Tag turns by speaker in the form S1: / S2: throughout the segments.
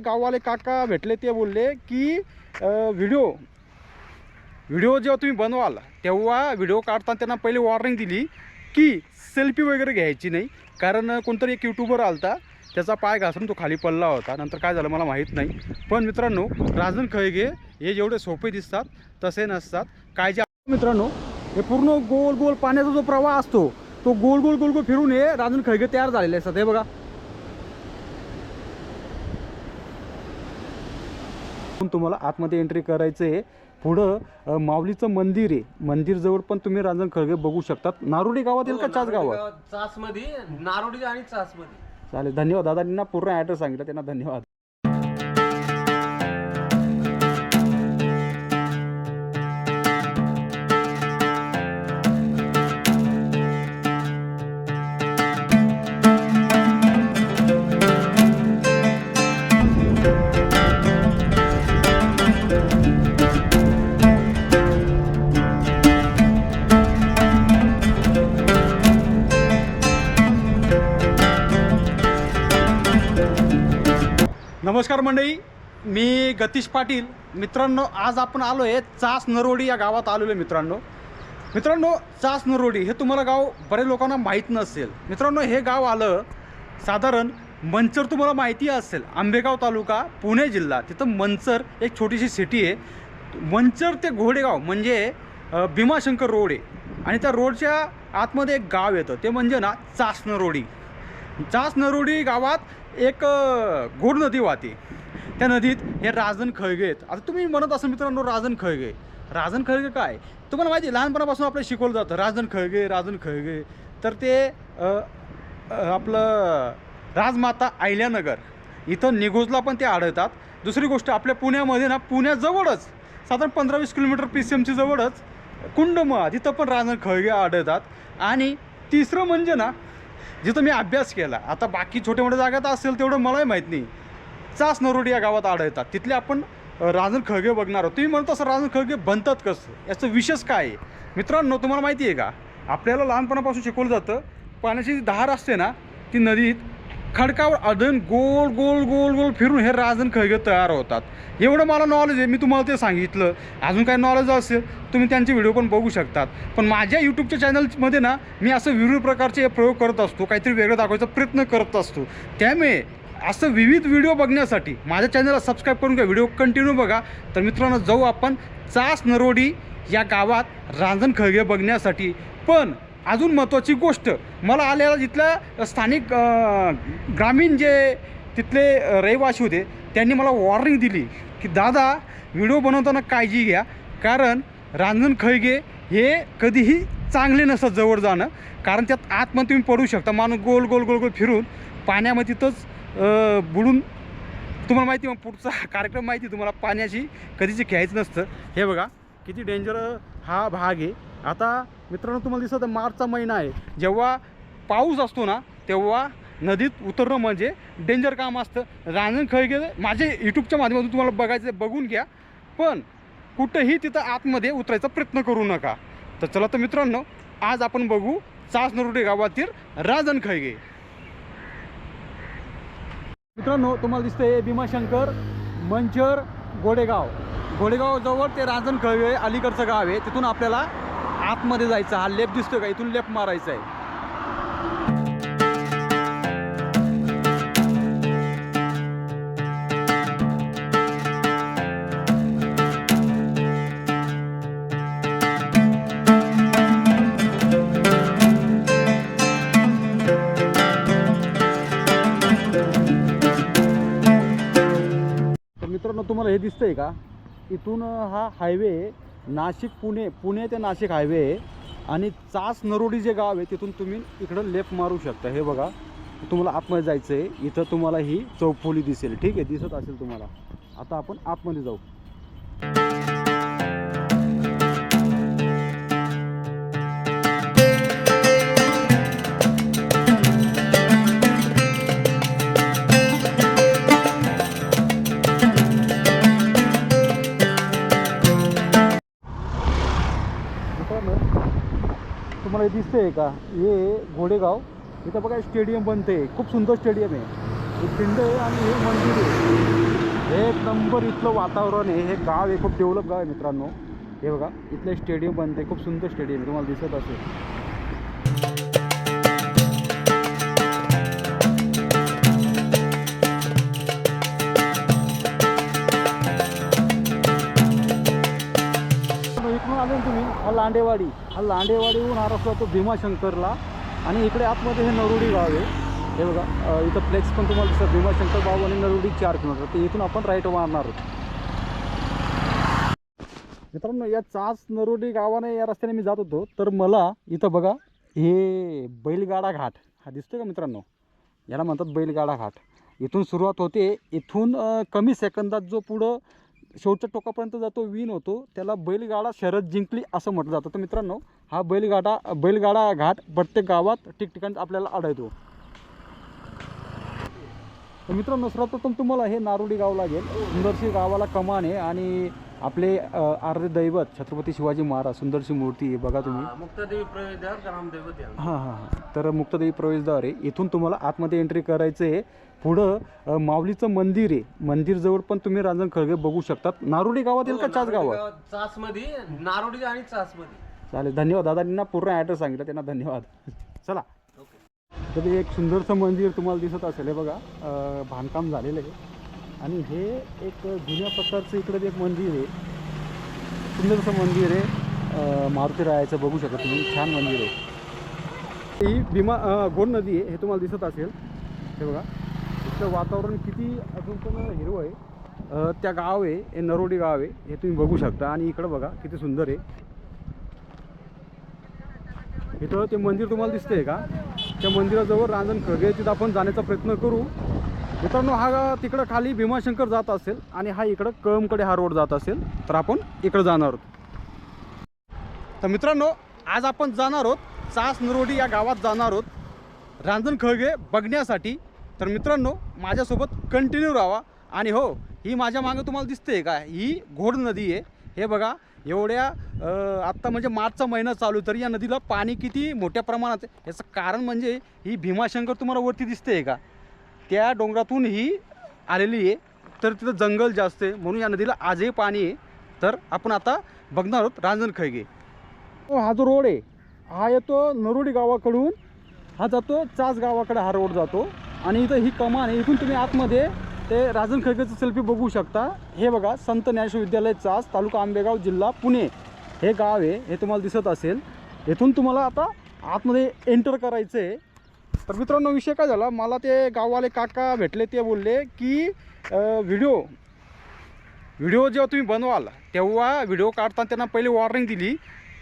S1: गाववाले काका भेटले ते बोलले की व्हिडिओ व्हिडिओ जेव्हा तुम्ही बनवाल तेव्हा व्हिडिओ काढताना त्यांना पहिले वॉर्निंग दिली की सेल्फी वगैरे घ्यायची नाही. कारण कोणतरी एक यूट्यूबर आलता त्याचा पाय घासून तो खाली पडला होता. नंतर काय झालं मला माहीत नाही. पण मित्रांनो राजन खळगे हे जेवढे सोपे दिसतात तसे नसतात. काय जे मित्रांनो हे पूर्ण गोल गोल पाण्याचा जो प्रवाह असतो तो गोल गोल गोल गोल फिरून हे राजन खळगे तयार झालेले असतात. हे बघा तुम्हाला आतमध्ये एंट्री करायचं आहे पुढं माऊलीचं मंदिर आहे. मंदिर जवळ पण तुम्ही रांजण खळगे बघू शकतात. नारोडी गावात येईल का चाच गावात?
S2: चासमध्ये नारोडी आणि चासमध्ये
S1: चालेल. धन्यवाद. दादांनी पूर्ण ॲड्रेस सांगितलं. त्यांना धन्यवाद. नमस्कार मंडळी मी गतीश पाटील. मित्रांनो आज आपण आलो आहे चास नरोडी या गावात आलेलो आहे मित्रांनो. मित्रांनो चास नरोडी हे तुम्हाला गाव बरेच लोकांना माहीत नसेल. मित्रांनो हे गाव आलं साधारण मंचर तुम्हाला माहिती असेल. आंबेगाव तालुका पुणे जिल्हा. तिथं मंचर एक छोटीशी सिटी आहे. मंचर ते घोडेगाव म्हणजे भीमाशंकर रोड आहे. आणि त्या रोडच्या आतमध्ये एक गाव येतं. ते म्हणजे ना चास नरोडी. चास नरोडी गावात एक अ, घोड नदी वाहते. त्या नदीत हे राजन खळगे आहेत. आता तुम्ही म्हणत असाल मित्रांनो राजन खळगे. राजन खळगे काय? तुम्हाला माहिती आहे, लहानपणापासून आपलं शिकवलं जातं राजन खळगे राजन खळगे. तर ते आपलं राजमाता आयल्यानगर इथं निघोजला पण ते आढळतात. दुसरी गोष्ट आपल्या पुण्यामध्ये ना पुण्याजवळच साधारण पंधरा वीस किलोमीटर पी सी एमची जवळच कुंडमळा तिथं पण राजन खळगे आढळतात. आणि तिसरं म्हणजे ना जिथं मी अभ्यास केला आता बाकी छोट्या मोठ्या तर असेल तेवढं मलाही माहीत नाही. चास नरोडी या गावात आढळतात. तिथले आपण राजन खळगे बघणार आहोत. तुम्ही म्हणतो असं राजन खळगे बनतात कसं? याचं विशेष काय आहे? मित्रांनो तुम्हाला माहिती आहे का? आपल्याला लहानपणापासून शिकवलं जातं पाण्याची जी धार असते ना ती नदीत खडकावर अधन गोल गोल गोल गोल फिरून हे राजन खळगे तयार होतात. एवढं मला नॉलेज आहे. मी तुम्हाला ते सांगितलं. अजून काय नॉलेज असेल तुम्ही त्यांचे व्हिडिओ पण बघू शकतात. पण माझ्या यूट्यूबच्या चॅनलमध्ये ना मी असं विविध प्रकारचे प्रयोग करत असतो. काहीतरी वेगळं दाखवायचा प्रयत्न करत असतो. त्यामुळे असं विविध व्हिडिओ बघण्यासाठी माझ्या चॅनलला सबस्क्राईब करून घ्या. व्हिडिओ कंटिन्यू बघा. तर मित्रांनो जाऊ आपण चास नरोडी या गावात रांजण खळगे बघण्यासाठी. पण अजून महत्त्वाची गोष्ट मला आलेला तिथल्या स्थानिक ग्रामीण जे तिथले रहिवासी होते त्यांनी मला वॉर्निंग दिली की दादा व्हिडिओ बनवताना काळजी घ्या कारण रांजण खळगे हे कधीही चांगले नसतं जवळ जाणं कारण त्यात आतमध्ये तुम्ही पडू शकता माणूस गोल गोल गोल गोल फिरून पाण्यामध्ये तिथंच बुडून तुम्हाला माहिती मग पुढचा कार्यक्रम माहिती तुम्हाला पाण्याची कधीच घ्यायचं नसतं. हे बघा किती डेंजर हा भाग आहे. आता मित्रांनो तुम्हाला दिसत मार्चचा महिना आहे. जेव्हा पाऊस असतो ना तेव्हा नदीत उतरणं म्हणजे डेंजर काम असतं. रांजण खळगे माझे यूट्यूबच्या माध्यमातून तुम्हाला बघायचं आहे, बघून घ्या. पण कुठंही तिथं आतमध्ये उतरायचा प्रयत्न करू नका. तर चला तर मित्रांनो आज आपण बघू चास नरोडे गावातील राजन खळगे. मित्रांनो तुम्हाला दिसतंय भीमाशंकर मंचर गोडेगाव. गोडेगावजवळ ते राजन खळगे अलीकडचं गाव आहे. तिथून आपल्याला आतमध्ये जायचं हा लेप दिसतोय का? इथून लेप मारायचा आहे तर मित्रांनो तुम्हाला हे दिसतंय का? इथून हा हायवे नाशिक पुणे पुणे ते नाशिक हायवे आणि चास नरोडी जे गाव आहे तिथून तुम्ही इकडं लेफ्ट मारू शकता. हे बघा तुम्हाला आतमध्ये जायचं आहे इथं तुम्हाला ही चौफोली दिसेल. ठीक आहे दिसत असेल तुम्हाला. आता आपण आतमध्ये जाऊ. तुम्हाला दिसतंय का? हे घोडेगाव. इथं बघा स्टेडियम बनते खूप सुंदर स्टेडियम आहे. पिंड आहे आणि हे मंदिर आहे. एक नंबर इथलं वातावरण आहे. हे गाव आहे खूप डेव्हलप गाव आहे मित्रांनो. हे बघा इथलं स्टेडियम बनते खूप सुंदर स्टेडियम तुम्हाला दिसत असेल. लांडेवाडी. हा लांडेवाडीहून हा रस्ता तो भीमाशंकरला. आणि इकडे आतमध्ये हे नरोडी गाव आहे. हे बघा इथं फ्लेक्स पण तुम्हाला दिसतात भीमाशंकर बाबू आणि नरोडी चार किलोमीटर. तर इथून आपण राईट मारणार आहोत. मित्रांनो या चास नरोडी गावाने या रस्त्याने मी जात होतो. तर मला इथं बघा हे बैलगाडा घाट. हा दिसतोय का मित्रांनो? याला म्हणतात बैलगाडा घाट. इथून सुरुवात होते. इथून कमी सेकंदात जो पुढं शेवटच्या टोकापर्यंत जातो विन होतो. त्याला बैलगाडा शरद जिंकली असं म्हटलं जातं. तर मित्रांनो हा बैलगाडा बैलगाडा घाट प्रत्येक गावात ठिकठिकाणी आपल्याला आढळतो. तर मित्रांनो सर्वप्रथम तुम्हाला हे नारोडी गाव लागेल. सुंदरशी गावाला कमान आहे आणि आपले अ, आराध्य दैवत छत्रपती शिवाजी महाराज सुंदरशी मूर्ती आहे बघा तुम्ही.
S2: मुक्तादेवी प्रवेशद्वार ग्रामदैवत.
S1: हां हां हां. तर मुक्तदेवी प्रवेशद्वार आहे. इथून तुम्हाला आतमध्ये एंट्री करायचं आहे पुढं माऊलीचं मंदिर आहे. मंदिरजवळ पण तुम्ही रांजण खळगे बघू शकतात. नारोडी गावात येईल का चाच गावात?
S2: चासमध्ये नारोडी आणि चासमध्ये.
S1: चालेल धन्यवाद. दादांनी पूर्ण ॲड्रेस सांगितलं त्यांना धन्यवाद. चला. तर एक सुंदरसं मंदिर तुम्हाला दिसत असेल. हे बघा बांधकाम झालेलं आहे. आणि हे एक जुन्या प्रकारचं इकडे एक मंदिर आहे. सुंदरसं मंदिर आहे. मारुती रायाचं बघू शकता तुम्ही. छान मंदिर आहे. ही भीमा गोड नदी आहे. हे तुम्हाला दिसत असेल. हे बघा. इथलं वातावरण किती अजून पण हिरवं आहे. त्या गाव आहे हे नरोडी गाव आहे. हे तुम्ही बघू शकता आणि इकडं बघा किती सुंदर आहे. इथं ते मंदिर तुम्हाला दिसतंय का? त्या मंदिराजवळ रांजण खळगे तिथं आपण जाण्याचा प्रयत्न करू. मित्रांनो हा तिकडं खाली भीमाशंकर जात असेल आणि हा इकडं कळमकडे हा रोड जात असेल तर आपण इकडं जाणार आहोत. तर मित्रांनो आज आपण जाणार आहोत चास नरोडी या गावात जाणार आहोत. रांजण खळगे बघण्यासाठी तर मित्रांनो माझ्यासोबत कंटिन्यू राहा. आणि हो ही माझ्या मागं तुम्हाला दिसते का? ही घोड नदी आहे. हे बघा एवढ्या आत्ता म्हणजे मार्चचा महिना चालू आहे, तरी या नदीला पाणी किती मोठ्या प्रमाणात आहे? याचं कारण म्हणजे ही भीमाशंकर तुम्हाला वरती दिसते का? त्या डोंगरातून ही आलेली आहे. तर तिथं जंगल जास्त आहे म्हणून या नदीला आजही पाणी आहे. तर आपण आता बघणार आहोत रांजण खळगे हो, हा जो रोड आहे हा येतो नरोडी गावाकडून हा जातो चास गावाकडे हा रोड जातो. आणि इथं ही कमान आहे. इथून तुम्ही आतमध्ये ते राजन खळगेचं सेल्फी बघू शकता. हे बघा संत ज्ञानेश्वर विद्यालय चास तालुका आंबेगाव जिल्हा पुणे. हे गाव आहे. हे तुम्हाला दिसत असेल. इथून तुम्हाला आता आतमध्ये एंटर करायचं आहे तर मित्रांनो विषय काय झाला? मला ते गाववाले काका भेटले ते बोलले की व्हिडिओ व्हिडिओ जेव्हा तुम्ही बनवाल तेव्हा व्हिडिओ काढताना त्यांना पहिले वॉर्निंग दिली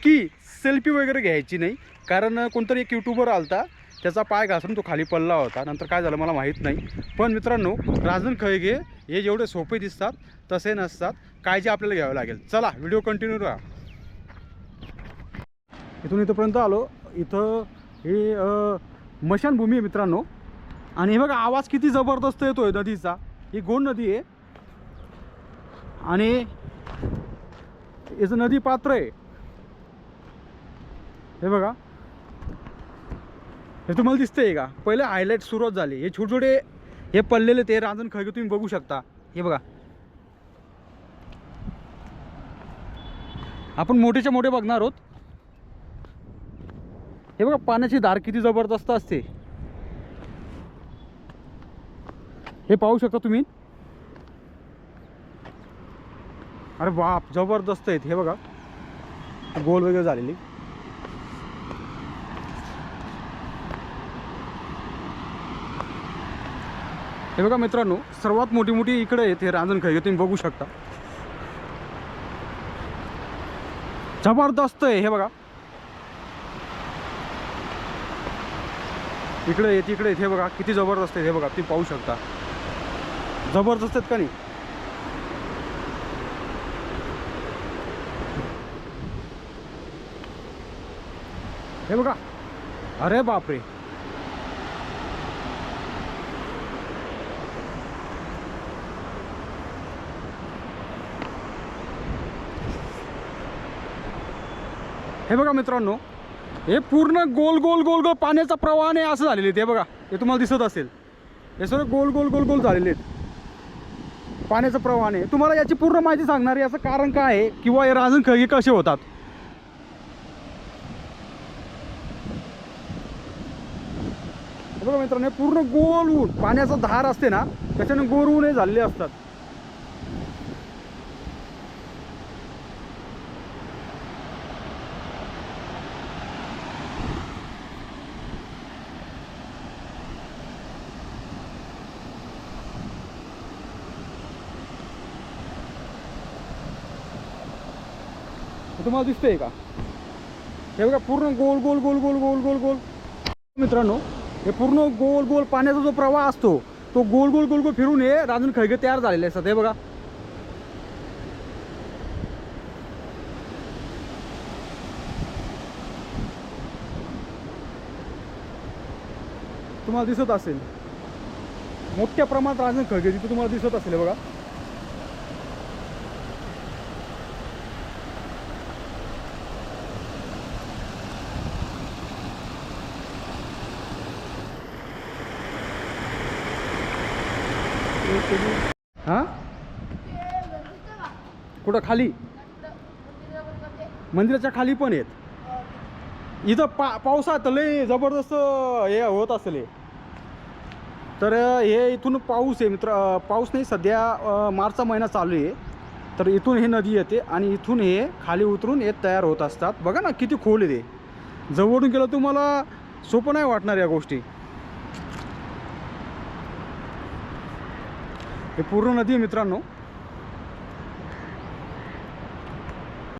S1: की सेल्फी वगैरे घ्यायची नाही. कारण कोणतरी एक यूट्यूबर आलता. त्याचा पाय घासून तो खाली पडला होता. नंतर काय झालं मला माहीत नाही. पण मित्रांनो राजन खळगे हे जेवढे सोपे दिसतात तसे नसतात. काळजी आपल्याला घ्यावं लागेल. चला व्हिडिओ कंटिन्यू राहा इथून इथंपर्यंत आलो. इथं हे मशानभूमी आहे मित्रांनो. आणि हे बघा आवाज किती जबरदस्त येतोय नदीचा. ही गोड नदी आहे. आणि याचं नदी पात्र आहे हे बघा. हे तुम्हाला दिसतंय का? पहिले हायलाईट सुरुवात झाली. हे छोटे छोटे हे पडलेले ते रांजण खळगे तुम्ही बघू शकता. हे बघा. आपण मोठेच्या मोठे बघणार आहोत. हे बघा पाण्याची धार किती जबरदस्त असते. हे पाहू शकता तुम्ही? अरे बाप जबरदस्त आहेत. हे बघा. गोल वगैरे झालेली. हे बघा मित्रांनो सर्वात मोठी मोठी इकडे आहेत हे रांजण खळगे तुम्ही बघू शकता. जबरदस्त आहे हे बघा. इकडे आहेत इकडे आहेत हे बघा किती जबरदस्त आहेत हे बघा तुम्ही पाहू शकता. जबरदस्त आहेत का नाही? हे बघा. अरे बापरे. हे बघा मित्रांनो हे पूर्ण गोल गोल गोल गोल पाण्याचा प्रवाह नाही असं झालेले ते बघा. हे तुम्हाला दिसत असेल. हे सगळं गोल गोल गोल गोल झालेले आहेत. पाण्याचं नाही तुम्हाला याची पूर्ण माहिती सांगणार आहे याचं कारण काय आहे किंवा हे राजन खळगे कसे होतात? बघा मित्रांनो हे पूर्ण गोल ऊन पाण्याचा धार असते ना त्याच्याने गोल ऊन हे झालेले असतात. तुम्हाला दिसतंय का? हे बघा पूर्ण गोल गोल गोल गोल गोल गोल गोल. मित्रांनो हे पूर्ण गोल गोल पाण्याचा जो प्रवाह असतो तो गोल गोल गोल गोल फिरून हे राजून खळगे तयार झालेले असतात. हे बघा. तुम्हाला दिसत असेल. मोठ्या प्रमाणात राजन खळगे तिथे तुम्हाला दिसत असेल बघा. हा? कुठं खाली? मंदिराच्या खाली पण आहेत. इथं पा पावसात लय जबरदस्त हे होत असेल तर हे इथून पाऊस आहे मित्र पाऊस नाही सध्या मार्चचा महिना चालू आहे. तर इथून हे नदी येते आणि इथून हे खाली उतरून हे तयार होत असतात. बघा ना किती खोल आहे ते. जवळून गेलं तुम्हाला सोपं नाही वाटणार या गोष्टी. हे पूर्ण नदी आहे मित्रांनो.